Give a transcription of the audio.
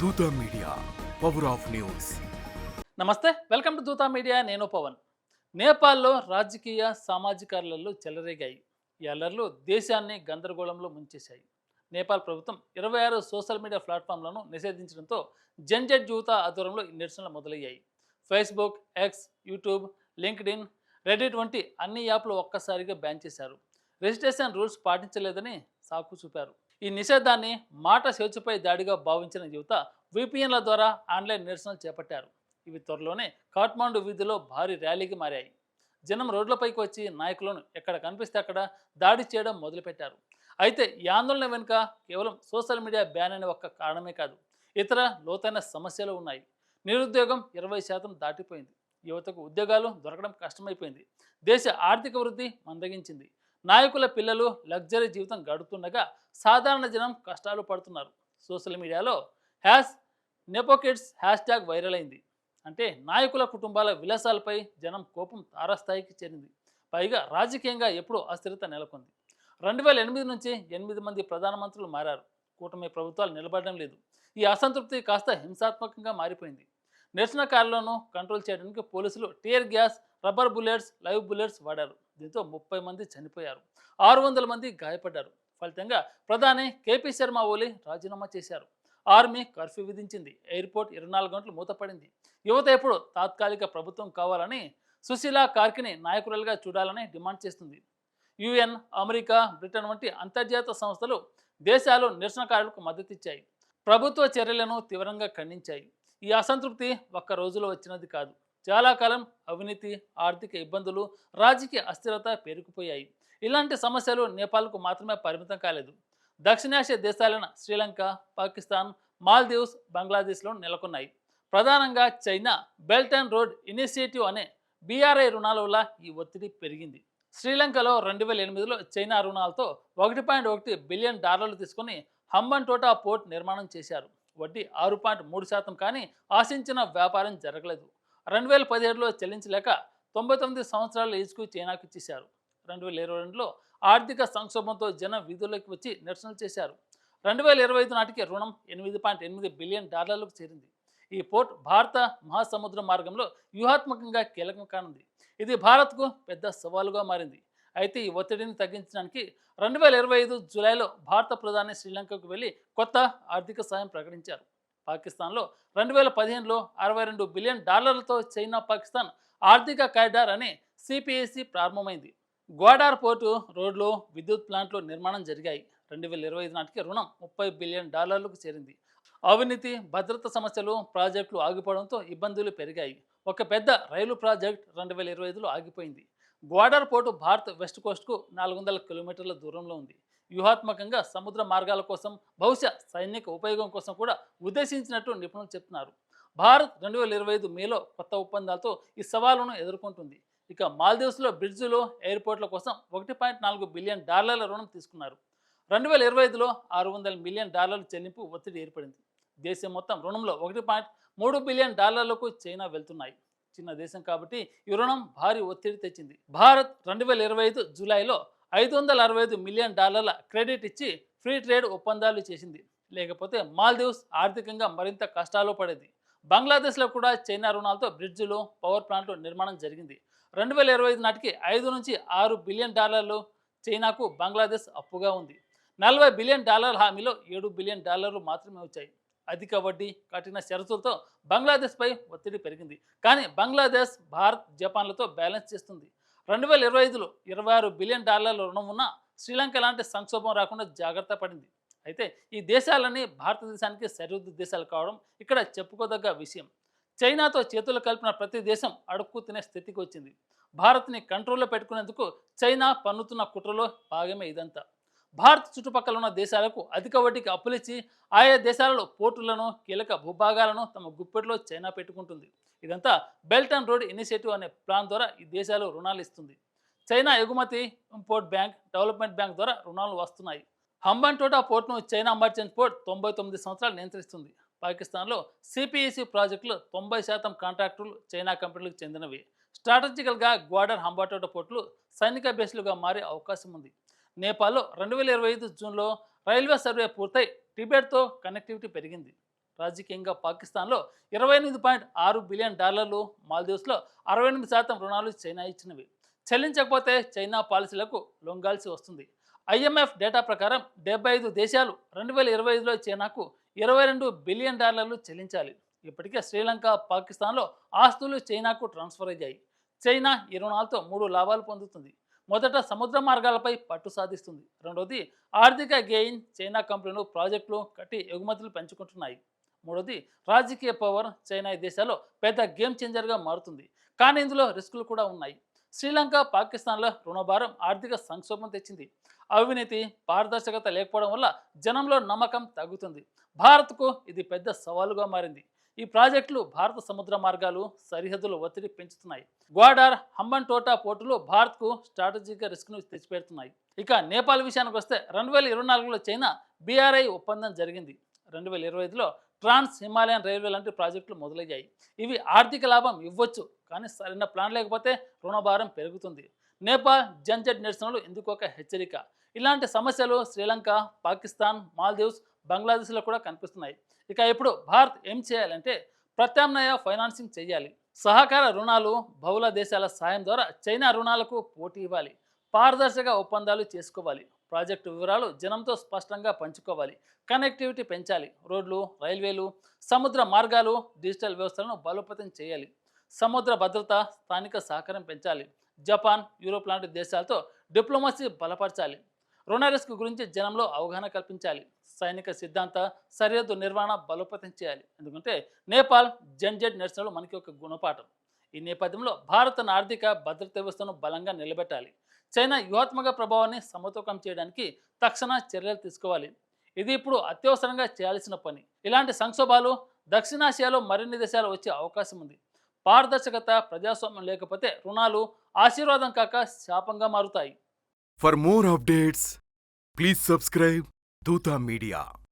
Dootha media power of news. నమస్తే welcome to Dootha media నేను పవన్. నేపాల్లో రాజకీయ సామాజిక అల్లర్లు చెలరేగాయి. ఈ అల్లర్లు దేశాన్ని గందరగోళంలో ముంచేశాయి. నేపాల్ ప్రభుత్వం ఇరవై ఆరు సోషల్ మీడియా ప్లాట్ఫామ్లను నిషేధించడంతో జంజెట్ యువత ఆధ్వర్యంలో ఈ నిరసనలు మొదలయ్యాయి. Facebook X YouTube LinkedIn Reddit వంటి అన్ని యాప్లు ఒక్కసారిగా బ్యాన్ చేశారు. రిజిస్ట్రేషన్ రూల్స్ పాటించలేదని సాకు చూపారు. ఈ నిషేధాన్ని మాట స్వేచ్ఛపై దాడిగా భావించిన యువత విపిఎన్ల ద్వారా ఆన్లైన్ నిరసనలు చేపట్టారు. ఇవి త్వరలోనే కాట్మాండు వీధిలో భారీ ర్యాలీకి మారాయి. జనం రోడ్లపైకి వచ్చి నాయకులను ఎక్కడ కనిపిస్తే అక్కడ దాడి చేయడం మొదలుపెట్టారు. అయితే ఈ ఆందోళన వెనుక కేవలం సోషల్ మీడియా బ్యాన్ అనే ఒక్క కారణమే కాదు ఇతర లోతైన సమస్యలు ఉన్నాయి. నిరుద్యోగం ఇరవై శాతం దాటిపోయింది. యువతకు ఉద్యోగాలు దొరకడం కష్టమైపోయింది. దేశ ఆర్థిక వృద్ధి మందగించింది. నాయకుల పిల్లలు లగ్జరీ జీవితం గడుపుతుండగా సాధారణ జనం కష్టాలు పడుతున్నారు. సోషల్ మీడియాలో hash nepo kids hashtag viral అయింది. అంటే నాయకుల కుటుంబాల విలాసాలపై జనం కోపం తారాస్థాయికి చేరింది. పైగా రాజకీయంగా ఎప్పుడూ అస్థిరత నెలకొంది. రెండు వేల ఎనిమిది నుంచి ఎనిమిది మంది ప్రధానమంత్రులు మారారు. కూటమి ప్రభుత్వాలు నిలబడడం లేదు. ఈ అసంతృప్తి కాస్త హింసాత్మకంగా మారిపోయింది. నిరసనకారులను కంట్రోల్ చేయడానికి పోలీసులు tear gas rubber bullets live bullets వాడారు. దీంతో ముప్పై మంది చనిపోయారు. ఆరు వందల మంది గాయపడ్డారు. ఫలితంగా ప్రధాని కేపీ శర్మ ఓలీ రాజీనామా చేశారు. ఆర్మీ కర్ఫ్యూ విధించింది. ఎయిర్పోర్ట్ ఇరవై నాలుగు గంటలు మూతపడింది. యువత ఎప్పుడు తాత్కాలిక ప్రభుత్వం కావాలని సుశీల కార్కిని నాయకురాలుగా చూడాలని డిమాండ్ చేస్తుంది. యుఎన్ అమెరికా బ్రిటన్ వంటి అంతర్జాతీయ సంస్థలు దేశాలు నిరసనకారులకు మద్దతిచ్చాయి. ప్రభుత్వ చర్యలను తీవ్రంగా ఖండించాయి. ఈ అసంతృప్తి ఒక్క రోజులో వచ్చినది కాదు. చాలా కాలం అవినీతి ఆర్థిక ఇబ్బందులు రాజకీయ అస్థిరత పెరిగిపోయాయి ఇలాంటి సమస్యలు నేపాల్కు మాత్రమే పరిమితం కాలేదు. దక్షిణాసియా దేశాలైన శ్రీలంక పాకిస్తాన్ మాల్దీవ్స్ బంగ్లాదేశ్లో నెలకొన్నాయి. ప్రధానంగా China belt and road initiative అనే బీఆర్ఐ రుణాల వల్ల ఈ ఒత్తిడి పెరిగింది. శ్రీలంకలో రెండు వేల ఎనిమిదిలో చైనా రుణాలతో ఒకటి పాయింట్ ఒకటి బిలియన్ డాలర్లు తీసుకుని హంబన్ టోటా పోర్ట్ నిర్మాణం చేశారు. వడ్డీ ఆరు పాయింట్ మూడు శాతం కానీ ఆశించిన వ్యాపారం జరగలేదు. రెండు వేల పదిహేడులో చెల్లించలేక తొంభై తొమ్మిది సంవత్సరాల ఏజ్కు చైనాకు ఇచ్చేశారు. రెండు వేల ఇరవై రెండులో ఆర్థిక సంక్షోభంతో జనం వీధుల్లోకి వచ్చి నిరసనలు చేశారు. రెండు వేల ఇరవై ఐదు నాటికి రుణం ఎనిమిది పాయింట్ ఎనిమిది బిలియన్ డాలర్లకు చేరింది. ఈ పోర్ట్ భారత మహాసముద్ర మార్గంలో వ్యూహాత్మకంగా కీలకం కానుంది. ఇది భారత్కు పెద్ద సవాలుగా మారింది. అయితే ఈ ఒత్తిడిని తగ్గించడానికి రెండు వేల ఇరవై ఐదు జూలైలో భారత ప్రధాని శ్రీలంకకు వెళ్ళి కొత్త ఆర్థిక సాయం ప్రకటించారు. పాకిస్తాన్లో రెండు వేల పదిహేనులో అరవై రెండు బిలియన్ డాలర్లతో చైనా పాకిస్తాన్ ఆర్థిక కారిడార్ అనే సిపిఎస్సి ప్రారంభమైంది. గ్వాడార్ పోర్టు రోడ్లు విద్యుత్ ప్లాంట్లు నిర్మాణం జరిగాయి. రెండు వేల ఇరవై ఐదు నాటికి రుణం ముప్పై బిలియన్ డాలర్లకు చేరింది. అవినీతి భద్రత సమస్యలు ప్రాజెక్టులు ఆగిపోవడంతో ఇబ్బందులు పెరిగాయి. ఒక పెద్ద రైలు ప్రాజెక్ట్ రెండు వేల ఇరవై ఐదులో ఆగిపోయింది. గ్వాడర్ పోర్టు భారత్ వెస్ట్ కోస్ట్కు నాలుగు వందల కిలోమీటర్ల దూరంలో ఉంది. వ్యూహాత్మకంగా సముద్ర మార్గాల కోసం బహుశా సైనిక ఉపయోగం కోసం కూడా ఉద్దేశించినట్టు నిపుణులు చెప్తున్నారు. భారత్ రెండు వేల ఇరవై ఐదు మేలో కొత్త ఒప్పందాలతో ఈ సవాలును ఎదుర్కొంటుంది. ఇక మాల్దీవ్స్లో బ్రిడ్జిలు ఎయిర్పోర్ట్ల కోసం ఒకటి పాయింట్ నాలుగు బిలియన్ డాలర్ల రుణం తీసుకున్నారు. రెండు వేల ఇరవై ఐదులో ఆరు వందల మిలియన్ డాలర్ల చెల్లింపు ఒత్తిడి ఏర్పడింది. దేశం మొత్తం రుణంలో ఒకటి పాయింట్ మూడు బిలియన్ డాలర్లకు చైనా వెళ్తున్నాయి. చిన్న దేశం కాబట్టి ఈ రుణం భారీ ఒత్తిడి తెచ్చింది. భారత్ రెండు వేల ఇరవై ఐదు జూలైలో ఐదు వందల అరవై ఐదు మిలియన్ డాలర్ల క్రెడిట్ ఇచ్చి ఫ్రీ ట్రేడ్ ఒప్పందాలు చేసింది. లేకపోతే మాల్దీవ్స్ ఆర్థికంగా మరింత కష్టాలు పడేది. బంగ్లాదేశ్లో కూడా చైనా రుణాలతో బ్రిడ్జిలు పవర్ ప్లాంట్లు నిర్మాణం జరిగింది. రెండు వేల ఇరవై ఐదు నాటికి ఐదు నుంచి ఆరు బిలియన్ డాలర్లు చైనాకు బంగ్లాదేశ్ అప్పుగా ఉంది. నలభై బిలియన్ డాలర్ హామీలో ఏడు బిలియన్ డాలర్లు మాత్రమే వచ్చాయి. అధిక వడ్డీ కఠిన షరతులతో బంగ్లాదేశ్పై ఒత్తిడి పెరిగింది. కానీ బంగ్లాదేశ్ భారత్ జపాన్లతో బ్యాలెన్స్ చేస్తుంది. రెండు వేల ఇరవై ఐదులో ఇరవై ఆరు బిలియన్ డాలర్ల రుణం ఉన్న శ్రీలంక లాంటి సంక్షోభం రాకుండా జాగ్రత్త పడింది. అయితే ఈ దేశాలన్నీ భారతదేశానికి సరిహద్దు దేశాలు కావడం ఇక్కడ చెప్పుకోదగ్గ విషయం. చైనాతో చేతులు కలిపిన ప్రతి దేశం అడుక్కు తినే స్థితికి వచ్చింది. భారత్ని కంట్రోల్లో పెట్టుకునేందుకు చైనా పన్నుతున్న కుట్రలో భాగమే ఇదంతా. భారత్ చుట్టుపక్కల ఉన్న దేశాలకు అధిక వడ్డీకి అప్పులిచ్చి ఆయా దేశాలలో పోర్టులను కీలక భూభాగాలను తమ గుప్పెట్లో చైనా పెట్టుకుంటుంది. ఇదంతా బెల్ట్ అండ్ రోడ్ ఇనిషియేటివ్ అనే ప్లాన్ ద్వారా ఈ దేశాలు రుణాలు ఇస్తుంది. చైనా ఎగుమతి ఇంపోర్ట్ బ్యాంక్ డెవలప్మెంట్ బ్యాంక్ ద్వారా రుణాలు వస్తున్నాయి. హంబన్ టోటా పోర్ట్ను చైనా మర్చెంట్ పోర్ట్ తొంభై తొమ్మిది సంవత్సరాలు నియంత్రిస్తుంది. పాకిస్తాన్లో సిపిఈసి ప్రాజెక్టులు తొంభై శాతం కాంట్రాక్టులు చైనా కంపెనీలకు చెందినవి. స్ట్రాటజికల్గా గ్వాడర్ హంబాటోటా పోర్టులు సైనిక బేస్లుగా మారే అవకాశం ఉంది. నేపాల్లో రెండు వేల ఇరవై ఐదు జూన్లో రైల్వే సర్వే పూర్తయి. టిబెట్తో కనెక్టివిటీ పెరిగింది. రాజకీయంగా పాకిస్తాన్లో ఇరవై ఎనిమిది పాయింట్ ఆరు బిలియన్ డాలర్లు మాల్దీవ్స్లో అరవై ఎనిమిది శాతం రుణాలు చైనా ఇచ్చినవి. చెల్లించకపోతే చైనా పాలసీలకు లొంగాల్సి వస్తుంది. ఐఎంఎఫ్ డేటా ప్రకారం డెబ్బై ఐదు దేశాలు రెండు వేల ఇరవై ఐదులో చైనాకు ఇరవై రెండు బిలియన్ డాలర్లు చెల్లించాలి. ఇప్పటికే శ్రీలంక పాకిస్తాన్లో ఆస్తులు చైనాకు ట్రాన్స్ఫర్ అయ్యాయి. చైనా ఈ రుణాలతో మూడు లాభాలు పొందుతుంది. మొదట సముద్ర మార్గాలపై పట్టు సాధిస్తుంది. రెండోది ఆర్థిక గెయిన్ చైనా కంపెనీలు ప్రాజెక్టులు కట్టి ఎగుమతులు పెంచుకుంటున్నాయి. మూడోది రాజకీయ పవర్ చైనా దేశాల్లో పెద్ద గేమ్ చేంజర్గా మారుతుంది. కానీ ఇందులో రిస్కులు కూడా ఉన్నాయి. శ్రీలంక పాకిస్తాన్లో రుణభారం ఆర్థిక సంక్షోభం తెచ్చింది. అవినీతి పారదర్శకత లేకపోవడం వల్ల జనంలో నమ్మకం తగ్గుతుంది. భారత్కు ఇది పెద్ద సవాలుగా మారింది. ఈ ప్రాజెక్టులు భారత సముద్ర మార్గాలు సరిహద్దులు ఒత్తిడి పెంచుతున్నాయి. గ్వాడార్ హంబన్ టోటా పోర్టులు భారత్కు స్ట్రాటజీగా రిస్క్ను తెచ్చిపెడుతున్నాయి. ఇక నేపాల్ విషయానికి వస్తే రెండు వేల ఇరవై నాలుగులో చైనా బీఆర్ఐ ఒప్పందం జరిగింది. రెండు వేల ఇరవై ఐదులో ట్రాన్స్ హిమాలయన్ రైల్వే లాంటి ప్రాజెక్టులు మొదలయ్యాయి. ఇవి ఆర్థిక లాభం ఇవ్వచ్చు కానీ సరైన ప్లాన్ లేకపోతే రుణభారం పెరుగుతుంది. నేపాల్ జంజట్ నిరసనలు ఎందుకు ఒక హెచ్చరిక? ఇలాంటి సమస్యలు శ్రీలంక పాకిస్తాన్ మాల్దీవ్స్ బంగ్లాదేశ్లో కూడా కనిపిస్తున్నాయి. ఇక ఇప్పుడు భారత్ ఏం చేయాలంటే ప్రత్యామ్నాయ ఫైనాన్సింగ్ చేయాలి. సహకార రుణాలు బహుళ దేశాల సాయం ద్వారా చైనా రుణాలకు పోటీ ఇవ్వాలి. పారదర్శక ఒప్పందాలు చేసుకోవాలి. ప్రాజెక్టు వివరాలు జనంతో స్పష్టంగా పంచుకోవాలి. కనెక్టివిటీ పెంచాలి. రోడ్లు రైల్వేలు సముద్ర మార్గాలు డిజిటల్ వ్యవస్థలను బలోపేతం చేయాలి. సముద్ర భద్రత స్థానిక సహకారం పెంచాలి. జపాన్ యూరోప్ లాంటి దేశాలతో డిప్లొమసీ బలపరచాలి. రుణ రిస్క్ గురించి జనంలో అవగాహన కల్పించాలి. సైనిక సిద్ధాంత సరిహద్దు నిర్వహణ బలోపేతం చేయాలి. ఎందుకంటే నేపాల్ జంజెడ్ నిరసనలు మనకి ఒక గుణపాఠం. ఈ నేపథ్యంలో భారత్ ఆర్థిక భద్రత వ్యవస్థను బలంగా నిలబెట్టాలి. చైనా వ్యూహాత్మక ప్రభావాన్ని సమతూకం చేయడానికి తక్షణ చర్యలు తీసుకోవాలి. ఇది ఇప్పుడు అత్యవసరంగా చేయాల్సిన పని. ఇలాంటి సంక్షోభాలు దక్షిణాసియాలో మరిన్ని దేశాలు వచ్చే అవకాశం ఉంది. పారదర్శకత ప్రజాస్వామ్యం లేకపోతే రుణాలు ఆశీర్వాదం కాక శాపంగా మారుతాయి. For more updates, please subscribe Duta Media.